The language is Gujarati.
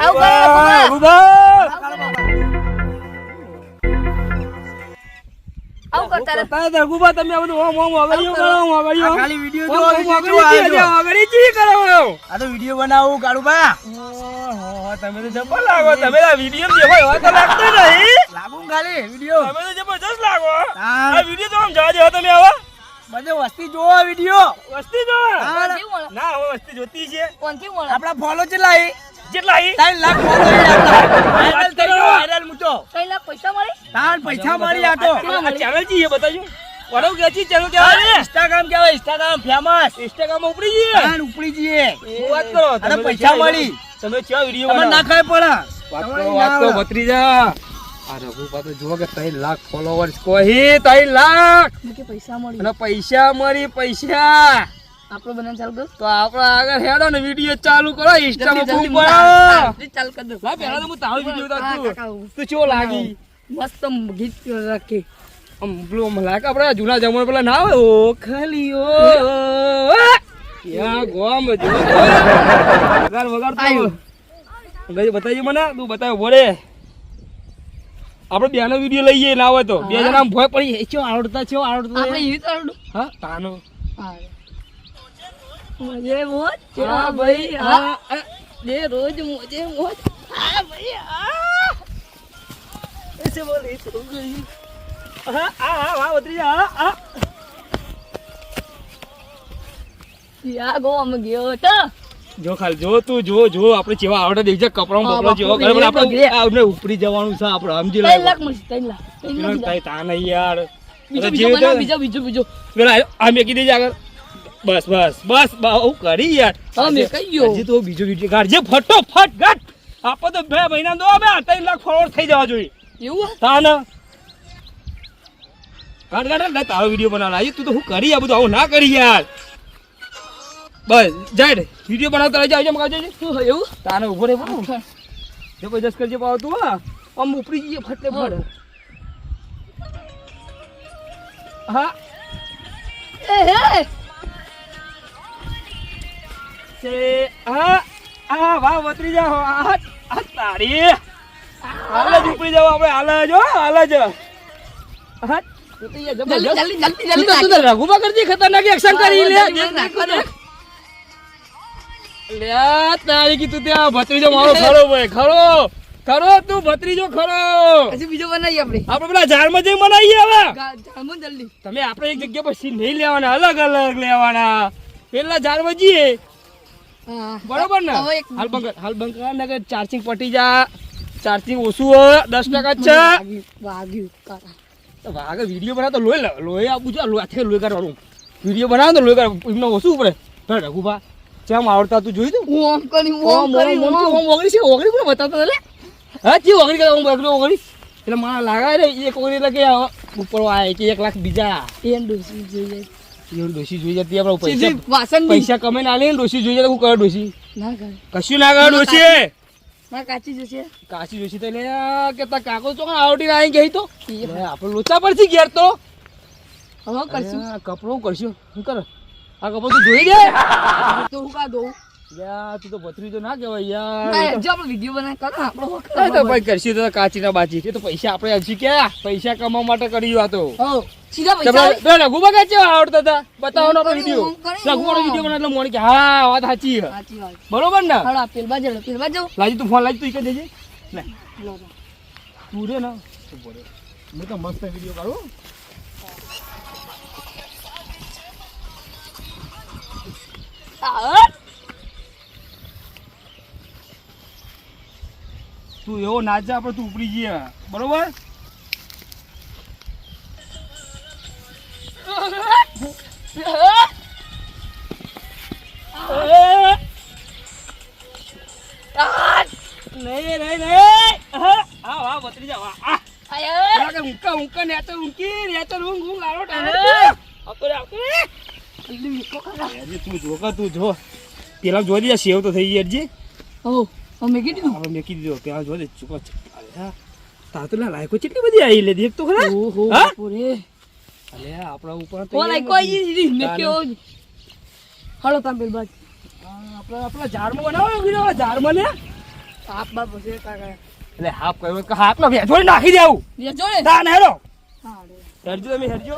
આવું રઘુબા. આવું કરતા રહે. કરતા હતા, તમે આ બધું ઓમ ઓમ વગાડ્યું કરો, ઓમ વગાડ્યું. ખાલી વીડિયો ઓમ જોવો, ઓમ વીડિયો વગાડી જોવો, ચી, આ જો. વગાડી ચી કરો આ તો વીડિયો બનાવું કાળુબા ઓહો, તમે તો જબર લાગો તમે આ વીડિયો જેવો એવા તો લાગતો નહીં. લાગુ ખાલી વીડિયો. તમે તો જબરજસ્ત લાગો. આ વીડિયો તો આમ જવા દેવો તમે હવે. બધે વસ્તી જોવો વીડિયો. વસ્તી જો ના વસ્તી જોતી છે. કોણથી મળે? આપણા ફોલો ચેટલા હે? જેટલા લાખ ફોલો હે આપણા. વાયરલ થઈ વાયરલ મૂકો. ત્રણ લાખ પૈસા મળે? તાન પૈસા મળી આ તો. ચેનલ જી એ બતાજો. વડો ગેચી ચેનલ કહેવાય? ઇન્સ્ટાગ્રામ કેવાય ઇન્સ્ટાગ્રામ ફેમસ ઇન્સ્ટાગ્રામ ઉપડી જઈએ. ઉપડી જઈએ. વાત કરો? અને પૈસા મળી. તમે ક્યાં વીડિયો તમને ના ખાય પડે વાત તમારે કરો ના વાત કરો આ રઘુપા તો જુઓ કે ત્રણ લાખ ફોલોવર્સ કોઈ ત્રણ લાખ. પૈસા મળી. પૈસા મળી પૈસા. આપણો બનાવ ચાલુ કર. તો આપણે આગળ હેડો ને વીડિયો ચાલુ કરો ઇન્સ્ટામાં બૂમ પાડો ચાલ કર દો. લા પહેલા તો હું તારો વિડિયો હા, ઉતારતું તું ચો લાગી? મસ્ત ગીત રાખી. આમ પેલું આમ લાગે આપણે જૂના જમાના પેલા ના હોય. ઓ ખલીઓ. યા ગોમ જો વગાડ વગાડ તો. ગઈ બતાવી મને તું બતાવ વડે આપણે બેનો વીડિયો લઈએ ના હોય તો. બે હા. જણા ભોય પડી છો આવડતા છો આવડતા આપણે એવી તો આવડું હા. તાનો. હા. મજે મોજ હા ભાઈ હા. જે રોજ મોજે મોજ હા ભાઈ હા એસે બોલી તો ગઈ હા હા હા ઉતરી જા હા હા. યા ગો ગયો તો જો ખાલી જો તું જો જો આપણે જેવા આવડે દેખ જા કપડા બપડા જેવો કરે પણ આપણે આપણે ઉપરી જવાનું છે આપણે સમજી લે લાખ મસ્ત તઈ લાખ તા નહીં યાર. બીજો બીજો બીજો બીજો પેલા આ મેકી દેજે આગળ. બસ બસ બસ બહુ કરી યાર. અમે મેં કહી ગયો. હજી તો બીજો વીડિયો જે ફટોફટ ગાડ. આપો તો બે મહિના દો બે ત્રણ લાખ ફોલોવર થઈ જવા જોઈએ. એવું તા ને ગાડ ગાડ કાઢ, તારો વીડિયો આજે તું તો હું કરી આ બધું? આવું ના કરી યાર. બસ જાય વીડિયો બનાવતા રહેજે આવજો મગાવજો. શું એવું? તાને ઊભો રે બરો જબરજસ્ત કરજે પાવ તું હા. આમ ઉપરી જઈએ ફટલે ફટ. હા. એ હે? છે. હા આ વાહ વતરી જાઓ. આ આ તારી. હાલ જ ઉપડી જાવ આપણે. હાલ જ હો હાલ જ. હા. જલ્દી જલ્દી જલ્દી જલ્દી રઘુબા કરજી ખતરનાક એક્શન કરી લે. તારી કીધું ત્યાં ભત્રીજો મારો ખરો ભાઈ ખરો. ખરો તું ભત્રીજો ખરો. હજી બીજો બનાવીએ આપણે. આપણે પેલા ઝાડમાં જઈ મનાઈએ હવે. જલ્દી. તમે આપણે એક જગ્યા પર સીન નહીં લેવાના અલગ અલગ લેવાના. પેલા ઝાડમાં જઈએ. બરોબર ને? હાલ બંધ હાલ બંધ ને ચાર્જિંગ પટી જા. ચાર્જિંગ ઓછું હોય દસ ટકા જ છે. વાગ્યું વાગે વીડિયો બનાવ તો લોહી લોહી આપું છું લોહી લોહી કરવાનું વીડિયો બનાવ તો લોહી કર એમને ઓછું પડે. ભાઈ રઘુભા જેમ આવડતા તું જોઈ તું? ઓમ કરી ઓમ કરી ઓમ ઓગળી છે ઓગળી પણ બતાવતો એટલે હા જી ઓગળી કરે? ઓમ ઓગળી ઓગળી. એટલે મારા લાગે રે એક ઓગળી એટલે કે ઉપર આય કે એક લાખ બીજા. એમ ડોસી જોઈએ. ડોસી જોઈ જતી આપણે પૈસા વાસણ પૈસા કમે ના ને ડોસી જોઈ જાય હું કરે ડોસી ના કરે. કશું ના કરે ડોસી ના કાચી જશે. તો લે કે તા કાકો તો આવડી આવી ગઈ તો? આપણે લોચા પરથી ઘેર તો. હવે કરશું. કપડું કરશું. શું કર? આ કપડું તો જોઈ દે. તો હું કા દઉં યાર તું તો ભત્રી તો ના કહેવાય યાર. જો આપણે વીડિયો બનાવી કરો આપણો હક તો ભાઈ કરશું તો કાચી ના બાચી એ તો પૈસા આપણે હજી ક્યાં? પૈસા કમાવા માટે કર્યું આ તો. હો સીધા પૈસા કે આવડતા હતા? બતાવો ને આપણો ઓમ વીડિયો કરી, રઘુબાનો ઓમ. વીડિયો બનાવ એટલે મોણી કે હા વાત સાચી સાચી વાત. બરોબર ને? હાલો આ પેલ બાજુ પેલ લાજી તું ફોન લાજી તું ઈ દેજે. લે. લો, લો. તું રે ને. તું બોલે? હું તો મસ્ત વીડિયો કાઢું આ, તું એવો નાચે આપણે તું ઉપડી જઈએ બરોબર? નહીં નહીં નહીં હા હા વાહ બતરી જા વાહ ઊંકા ઊંકા ઊંઘ ઊંઘ તું જો કે તું જો. પેલા જોઈ દે સેવ તો થઈ ગઈ અરજી અમે કીધું. હવે મેં કીધું જો પેલા જોઈ દે ચૂકો અરે હા તા તો લા લાયકો કેટલી બધી આવી લે દેખ તો ખરા. ઓહો હા? અલે આપણા ઉપર તો આઈ કોઈ. ઈ મેં તાને. કેવો હાલો તાંબેલ બાજ. આપણા આપણા ઝાડમાં બનાવો ગીરો ઝાડમાં ને હાફ બાપ છે કાકા. એટલે હાફ કર્યો કે હાફ નો ભેંસો નાખી દેવું. વેચો ને તાન હેરો હા હેરજો તમે હેરજો